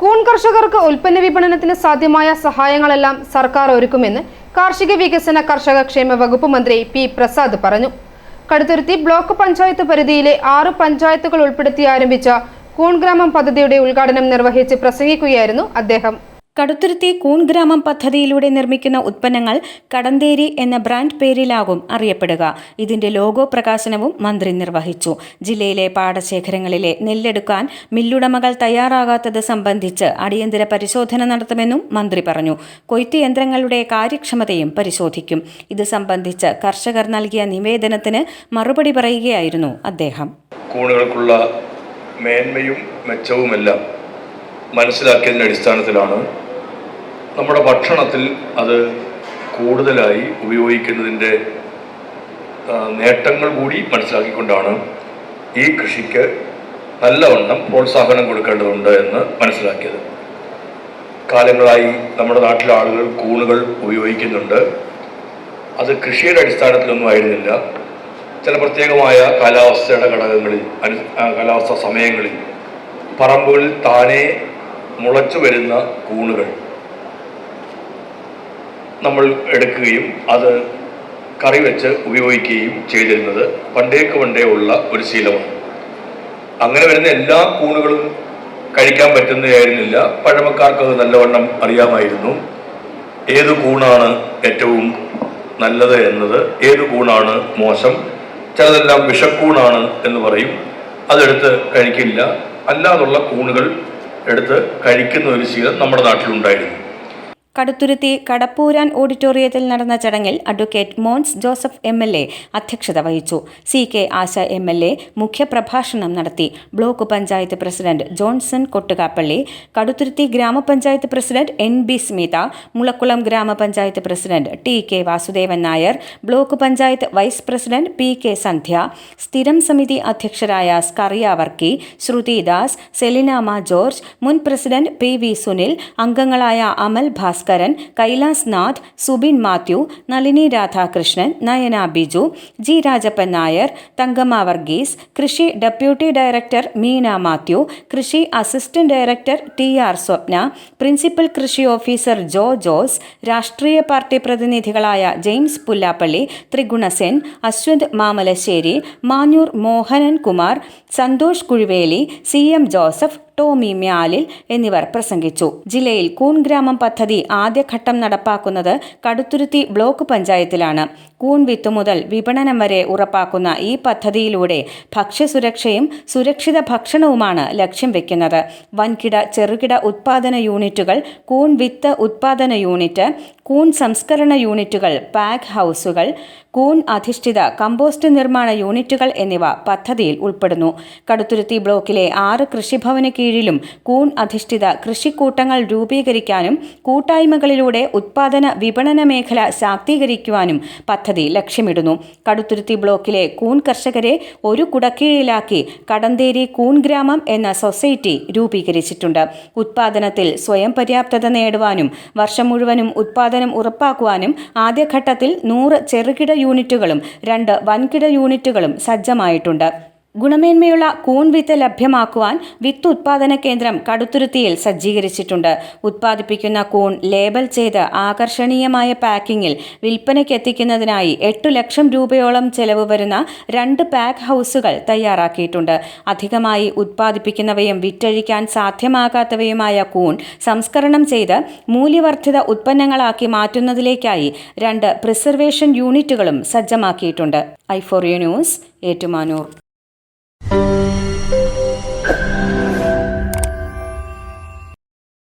കൂൺ കർഷകർക്ക് ഉൽപ്പന്ന വിപണനത്തിന് സാധ്യമായ സഹായങ്ങളെല്ലാം സർക്കാർ ഒരുക്കുമെന്ന് കാർഷിക വികസന കർഷക ക്ഷേമ വകുപ്പ് മന്ത്രി പി പ്രസാദ് പറഞ്ഞു. കടുത്തുരുത്തി ബ്ലോക്ക് പഞ്ചായത്ത് പരിധിയിലെ ആറ് പഞ്ചായത്തുകൾ ഉൾപ്പെടുത്തി ആരംഭിച്ച കൂൺ ഗ്രാമം പദ്ധതിയുടെ ഉദ്ഘാടനം നിർവഹിച്ച് പ്രസംഗിക്കുകയായിരുന്നു അദ്ദേഹം. കടുത്തുരുത്തി കൂൺ ഗ്രാമം പദ്ധതിയിലൂടെ നിർമ്മിക്കുന്ന ഉത്പന്നങ്ങൾ കടന്തേരി എന്ന ബ്രാൻഡ് പേരിലാകും അറിയപ്പെടുക. ഇതിന്റെ ലോഗോ പ്രകാശനവും മന്ത്രി നിർവഹിച്ചു. ജില്ലയിലെ പാടശേഖരങ്ങളിലെ നെല്ലെടുക്കാൻ മില്ലുടമകൾ തയ്യാറാകാത്തത് സംബന്ധിച്ച് അടിയന്തര പരിശോധന നടത്തുമെന്നും മന്ത്രി പറഞ്ഞു. കൊയ്ത്ത് യന്ത്രങ്ങളുടെ കാര്യക്ഷമതയും പരിശോധിക്കും. ഇത് സംബന്ധിച്ച് കർഷകർ നൽകിയ നിവേദനത്തിന് മറുപടി പറയുകയായിരുന്നു അദ്ദേഹം. കൂണുകൾക്കുള്ള മേന്മയും മെച്ചവുമെല്ലാം മനസ്സിലാക്കിയതിന്റെ അടിസ്ഥാനത്തിലാണ് നമ്മുടെ ഭക്ഷണത്തിൽ അത് കൂടുതലായി ഉപയോഗിക്കുന്നതിന്റെ നേട്ടങ്ങൾ കൂടി മനസ്സിലാക്കിക്കൊണ്ടാണ് ഈ കൃഷിക്ക് നല്ലവണ്ണം പ്രോത്സാഹനം കൊടുക്കേണ്ടതുണ്ട് എന്ന് മനസ്സിലാക്കിയത്. കാലങ്ങളായി നമ്മുടെ നാട്ടിലെ ആളുകൾ കൂണുകൾ ഉപയോഗിക്കുന്നുണ്ട്. അത് കൃഷിയുടെ അടിസ്ഥാനത്തിലൊന്നും ആയിരുന്നില്ല. ചില പ്രത്യേകമായ കാലാവസ്ഥയുടെ ഘടകങ്ങളിൽ അനു കാലാവസ്ഥ സമയങ്ങളിൽ പറമ്പുകളിൽ താനേ മുളച്ചു വരുന്ന കൂണുകൾ നമ്മൾ എടുക്കുകയും അത് കറി വെച്ച് ഉപയോഗിക്കുകയും ചെയ്തിരുന്നത് പണ്ടേക്ക് പണ്ടേ ഉള്ള ഒരു ശീലമാണ്. അങ്ങനെ വരുന്ന എല്ലാ കൂണുകളും കഴിക്കാൻ പറ്റുന്നതായിരുന്നില്ല. പഴമക്കാർക്ക് അത് നല്ലവണ്ണം അറിയാമായിരുന്നു. ഏത് കൂണാണ് ഏറ്റവും നല്ലത് എന്നത്? ഏത് കൂണാണ് മോശം? ചിലതെല്ലാം വിഷക്കൂണാണ് എന്ന് പറയും. അതെടുത്ത് കഴിക്കില്ല. അല്ലാതുള്ള കൂണുകൾ എടുത്ത് കഴിക്കുന്ന ഒരു ശീലം നമ്മുടെ നാട്ടിലുണ്ടായിരുന്നു. കടുത്തുരുത്തി കടപ്പൂരാൻ ഓഡിറ്റോറിയത്തിൽ നടന്ന ചടങ്ങിൽ advocate Mons Joseph M L A അധ്യക്ഷത വഹിച്ചു. C K Asha M L A മുഖ്യപ്രഭാഷണം നടത്തി. Block panchayat president Johnson Kottukappally Kaduthuruthy grama panchayat president N B Smitha Mulakkulam grama panchayat president T K Vasudevan Nair block panchayat vice president P K Sandhya സ്ഥിരം സമിതി അധ്യക്ഷരായ സ്കറിയ വർക്കി ശ്രുതിദാസ് സെലിനാമ ജോർജ് മുൻ president P V Sunil അംഗങ്ങളായ Amal Bhaskaran Kailas Nath Subin Mathew Nalini Radhakrishnan Nayana Biju G Rajappan Nair Thankamma Varghese കൃഷി deputy director Meena Mathew കൃഷി assistant director T R Swapna principal കൃഷി officer Jo Jose രാഷ്ട്രീയ party പ്രതിനിധികളായ ജെയിംസ് പുല്ലാപ്പള്ളി ത്രിഗുണസെൻ അശ്വന്ത് മാമലശ്ശേരി മാഞ്ഞൂർ മോഹനൻ കുമാർ സന്തോഷ് കുഴിവേലി സി എം ജോസഫ് ടോമി മ്യാലിൽ എന്നിവർ പ്രസംഗിച്ചു. ജില്ലയിൽ കൂൺ ഗ്രാമം പദ്ധതി ആദ്യഘട്ടം നടപ്പാക്കുന്നത് കടുത്തുരുത്തി ബ്ലോക്ക് പഞ്ചായത്തിലാണ്. കൂൺ വിത്ത് മുതൽ വിപണനം വരെ ഉറപ്പാക്കുന്ന ഈ പദ്ധതിയിലൂടെ ഭക്ഷ്യസുരക്ഷയും സുരക്ഷിത ഭക്ഷണവുമാണ് ലക്ഷ്യം വെക്കുന്നത്. വൻകിട ചെറുകിട ഉത്പാദന യൂണിറ്റുകൾ കൂൺ വിത്ത് ഉത്പാദന യൂണിറ്റ് കൂൺ സംസ്കരണ യൂണിറ്റുകൾ പാക്ക് ഹൗസുകൾ കൂൺ അധിഷ്ഠിത കമ്പോസ്റ്റ് നിർമ്മാണ യൂണിറ്റുകൾ എന്നിവ പദ്ധതിയിൽ ഉൾപ്പെടുന്നു. കടുത്തുരുത്തി ബ്ലോക്കിലെ ആറ് കൃഷിഭവന് കീഴിലും കൂൺ അധിഷ്ഠിത കൃഷിക്കൂട്ടങ്ങൾ രൂപീകരിക്കാനും കൂട്ടായ്മകളിലൂടെ ഉത്പാദന വിപണന മേഖല ശാക്തീകരിക്കുവാനും പദ്ധതി ലക്ഷ്യമിടുന്നു. കടുത്തുരുത്തി ബ്ലോക്കിലെ കൂൺ കർഷകരെ ഒരു കുടക്കീഴിലാക്കി കടന്തേരി കൂൺ ഗ്രാമം എന്ന സൊസൈറ്റി രൂപീകരിച്ചിട്ടുണ്ട്. ഉത്പാദനത്തിൽ സ്വയം പര്യാപ്തത നേടുവാനും വർഷം മുഴുവനും ഉത്പാദനം ഉറപ്പാക്കുവാനും ആദ്യഘട്ടത്തിൽ നൂറ് ചെറുകിട യൂണിറ്റുകളും രണ്ട് വൻകിട യൂണിറ്റുകളും സജ്ജമായിട്ടുണ്ട്. ഗുണമേന്മയുള്ള കൂൺ വിത്ത് ലഭ്യമാക്കുവാൻ വിത്ത് ഉത്പാദന കേന്ദ്രം കടുത്തുരുത്തിയിൽ സജ്ജീകരിച്ചിട്ടുണ്ട്. ഉത്പാദിപ്പിക്കുന്ന കൂൺ ലേബൽ ചെയ്ത് ആകർഷണീയമായ പാക്കിങ്ങിൽ വിൽപ്പനയ്ക്ക് എത്തിക്കുന്നതിനായി എട്ടു ലക്ഷം രൂപയോളം ചെലവ് വരുന്ന രണ്ട് പാക്ക് ഹൗസുകൾ തയ്യാറാക്കിയിട്ടുണ്ട്. അധികമായി ഉത്പാദിപ്പിക്കുന്നവയും വിറ്റഴിക്കാൻ സാധ്യമാകാത്തവയുമായ കൂൺ സംസ്കരണം ചെയ്ത് മൂല്യവർദ്ധിത ഉത്പന്നങ്ങളാക്കി മാറ്റുന്നതിലേക്കായി രണ്ട് പ്രിസർവേഷൻ യൂണിറ്റുകളും സജ്ജമാക്കിയിട്ടുണ്ട്. I for you news Ettumanoor. you